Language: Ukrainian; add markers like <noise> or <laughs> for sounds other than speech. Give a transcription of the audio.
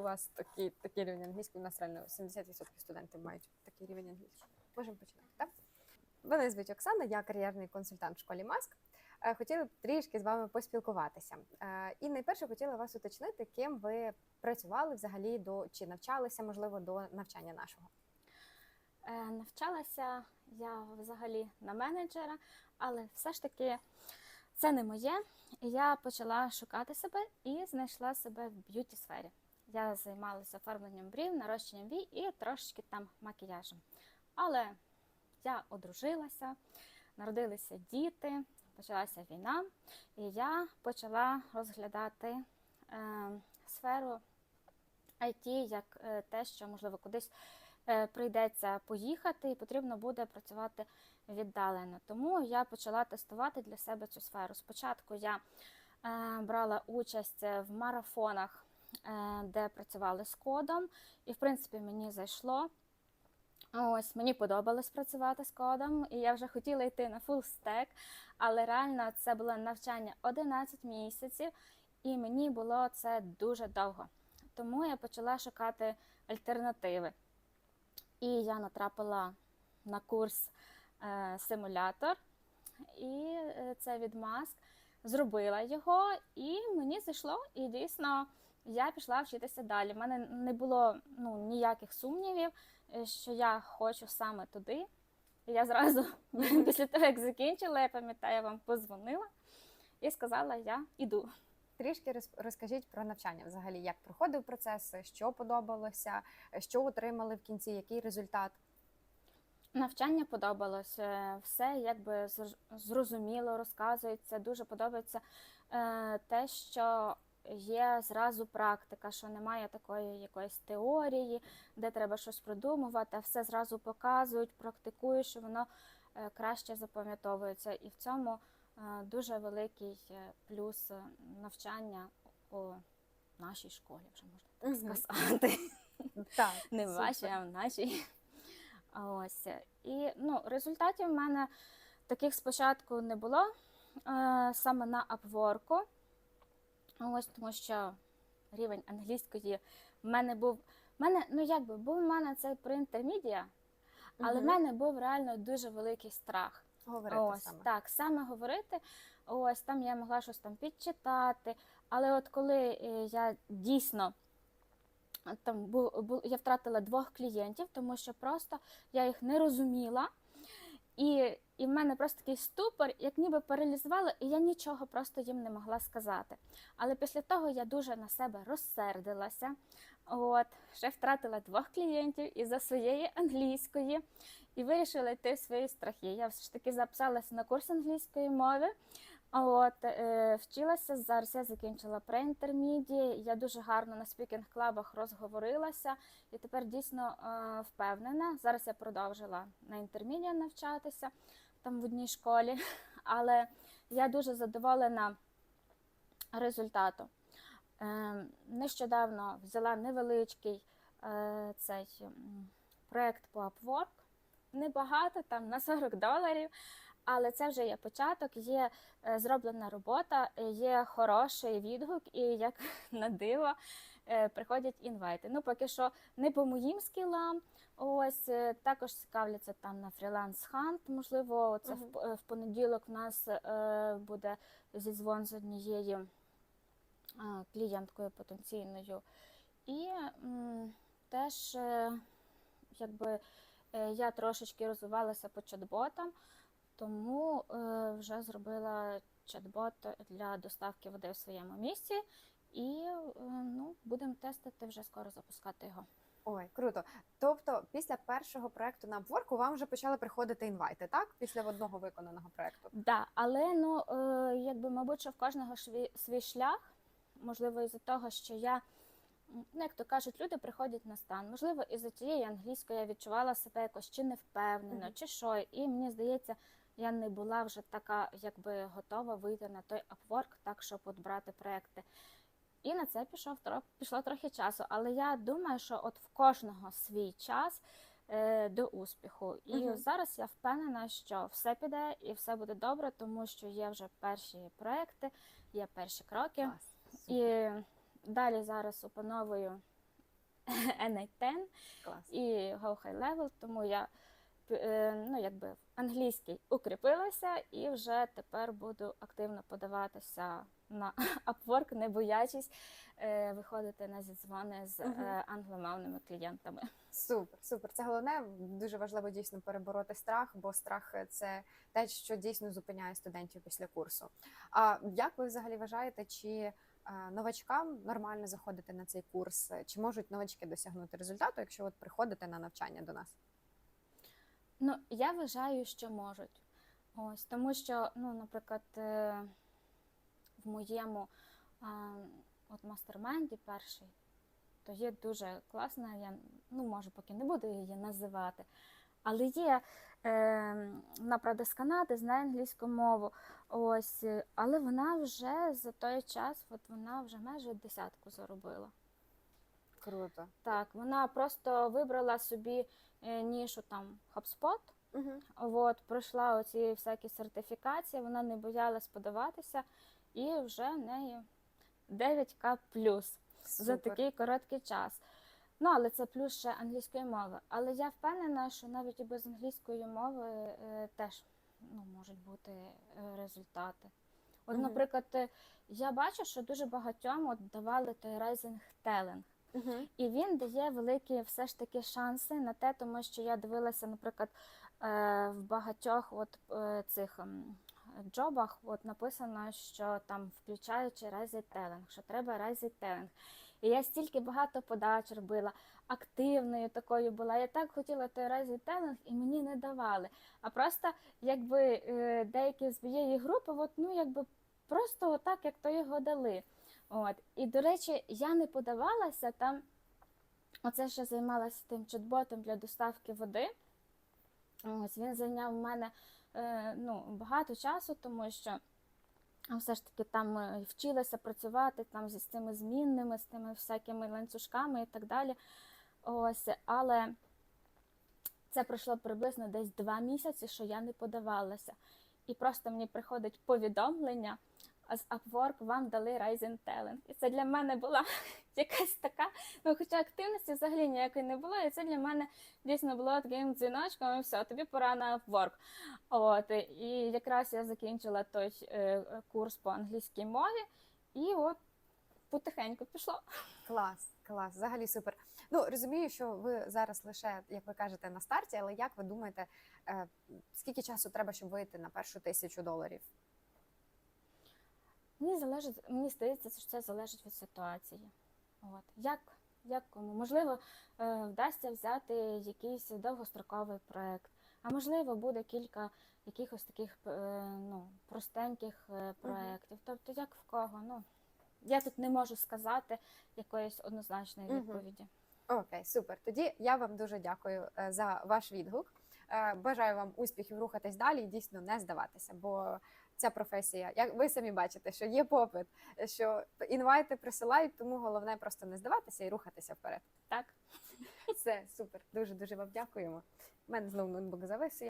У вас такий, такий рівень англійської, у нас реально 70% студентів мають такий рівень англійської. Можемо починати, так? Мене звуть Оксана, я кар'єрний консультант в школі Маск. Е, Хотіла б трішки з вами поспілкуватися. Е, І найперше хотіла вас уточнити, ким ви працювали взагалі до чи навчалися, можливо, до навчання нашого. Е, Навчалася я взагалі на менеджера, але все ж таки це не моє. Я почала шукати себе і знайшла себе в б'юті сфері. Я займалася оформленням брів, нарощенням вій і трошечки там макіяжем. Але я одружилася, народилися діти, почалася війна, і я почала розглядати е, сферу IT як е, те, що можливо кудись е, прийдеться поїхати, і потрібно буде працювати віддалено. Тому я почала тестувати для себе цю сферу. Спочатку я е, брала участь в марафонах, де працювали з кодом, і в принципі мені зайшло. Ось мені подобалось працювати з кодом, і я вже хотіла йти на full stack, але реально це було навчання 11 місяців, і мені було це дуже довго. Тому я почала шукати альтернативи. І я натрапила на курс е, симулятор, і е, це від Маск. Зробила його, і мені зайшло, і дійсно я пішла вчитися далі. У мене не було ну, ніяких сумнівів, е, що я хочу саме туди. І я зразу <laughs> після того, як закінчила, я пам'ятаю, я вам позвонила і сказала, я іду. Трішки розкажіть про навчання взагалі, як проходив процес, що подобалося, що отримали в кінці, який результат. Навчання подобалось, е, все якби зрозуміло розказується. Дуже подобається е, те, що є зразу практика, що немає такої якоїсь теорії, де треба щось продумувати, а все зразу показують, практикують, що воно е, краще запам'ятовується. І в цьому е, дуже великий е, плюс навчання у нашій школі, вже можна так сказати. Так, <laughs> Не в вашій, а в нашій. Ось. І ну, результатів в мене таких спочатку не було саме на Upwork. Ось тому що рівень англійської в мене був. В мене, ну якби був у мене цей проінтермедіа, але в Мгм. мене був реально дуже великий страх. Говорити Ось саме. так, саме говорити. Ось там я могла щось там підчитати. Але от коли е, я дійсно там бу, бу, я втратила двох клієнтів, тому що просто я їх не розуміла. І, і в мене просто такий ступор, як ніби паралізувало, і я нічого просто їм не могла сказати. Але після того я дуже на себе розсердилася. От, ще втратила двох клієнтів із-за своєї англійської і вирішила йти в свої страхи. Я все ж таки записалася на курс англійської мови. От, е, вчилася зараз. Я закінчила преінтерміді. Я дуже гарно на спікінг-клабах розговорилася і тепер дійсно е, впевнена. Зараз я продовжила на інтерміді навчатися там в одній школі, <laughs> але я дуже задоволена результатом. Е, нещодавно взяла невеличкий е, цей проект по Upwork. Небагато, там на 40 доларів, але це вже є початок, є е, зроблена робота, е, є хороший відгук, і як <laughs> на диво е, приходять інвайти. Ну, поки що не по моїм скілам. Ось також цікавляться там на фріланс хант. Можливо, це в, п- в понеділок в нас буде зізвон з однією клієнткою потенційною. І м, теж якби я трошечки розвивалася по чат-ботам, тому е, вже зробила чат-бот для доставки води в своєму місці. І е, ну, будемо тестити вже скоро запускати його. Ой, круто. Тобто, після першого проекту на Upwork вам вже почали приходити інвайти, так? Після одного виконаного проекту. Да, але ну е, якби, мабуть, що в кожного свій, свій шлях, можливо, із-за того, що я, ну як то кажуть, люди приходять на стан. Можливо, із-за тієї англійської я відчувала себе якось чи невпевнено, Мгм. чи що. І мені здається, я не була вже така, якби готова вийти на той Upwork, так щоб от брати проекти. І на це пішов пішло трохи часу. Але я думаю, що от в кожного свій час е, до успіху. І Мгм. зараз я впевнена, що все піде і все буде добре, тому що є вже перші проекти, є перші кроки. Клас. І далі зараз опановую <laughs> NA10 Клас. і Go High Level, тому я е, ну, якби англійський укріпилася і вже тепер буду активно подаватися на <laughs> Upwork, не боячись е, виходити на зідзвони з е, англомовними клієнтами. Супер, супер. Це головне. Дуже важливо дійсно перебороти страх, бо страх це те, що дійсно зупиняє студентів після курсу. А як ви взагалі вважаєте, чи е, новачкам нормально заходити на цей курс? Чи можуть новачки досягнути результату, якщо от приходите на навчання до нас? Ну, я вважаю, що можуть. Ось, тому що, ну, наприклад, е, в моєму от мастерменді перший, то є дуже класна, я ну, може, поки не буду її називати, але є е, вона, з Канади, знає англійську мову. Ось, але вона вже за той час, от вона вже майже десятку заробила. Круто. Так, вона просто вибрала собі е, нішу там HubSpot, Угу. От, пройшла оці всякі сертифікації, вона не боялась подаватися, і вже в неї 9К плюс за такий короткий час. Ну, але це плюс ще англійської мови. Але я впевнена, що навіть і без англійської мови е, теж ну, можуть бути е, результати. От, Мгм. наприклад, е, я бачу, що дуже багатьом от давали той рейзинг телинг. І він дає великі все ж таки шанси на те, тому що я дивилася, наприклад, е, в багатьох от е, цих ем, джобах от написано, що там включаючи райзителинг, що треба райзителинг. І я стільки багато подач робила, активною такою була. Я так хотіла той райзителинг, і мені не давали. А просто якби е, деякі з моєї групи, от, ну якби просто отак, як то його дали. От. І, до речі, я не подавалася там. Оце ще займалася тим чат-ботом для доставки води. Ось він зайняв у мене е, ну, багато часу, тому що все ж таки там е, вчилася працювати там з цими змінними, з тими всякими ланцюжками і так далі. Ось, але це пройшло приблизно десь два місяці, що я не подавалася. І просто мені приходить повідомлення а з Upwork вам дали Rising Talent. І це для мене була <laughs> якась така, ну хоча активності взагалі ніякої не було, і це для мене дійсно було таким дзвіночком, і все, тобі пора на Upwork. От, і якраз я закінчила той е, курс по англійській мові, і от потихеньку пішло. Клас, клас, взагалі супер. Ну розумію, що ви зараз лише, як ви кажете, на старті, але як ви думаєте, е, скільки часу треба, щоб вийти на першу тисячу доларів? Мені залежить, мені здається, що це залежить від ситуації. От. Як, як кому? Можливо, е, вдасться взяти якийсь довгостроковий проект, а можливо, буде кілька якихось таких е, ну, простеньких е, проєктів. Тобто, як в кого? Ну, я тут не можу сказати якоїсь однозначної відповіді. Окей, супер. Тоді я вам дуже дякую за ваш відгук. Бажаю вам успіхів рухатись далі і дійсно не здаватися, бо ця професія, як ви самі бачите, що є попит, що інвайти присилають, тому головне просто не здаватися і рухатися вперед. Так? Все супер. Дуже дуже вам дякуємо. У мене знову ноутбук завис.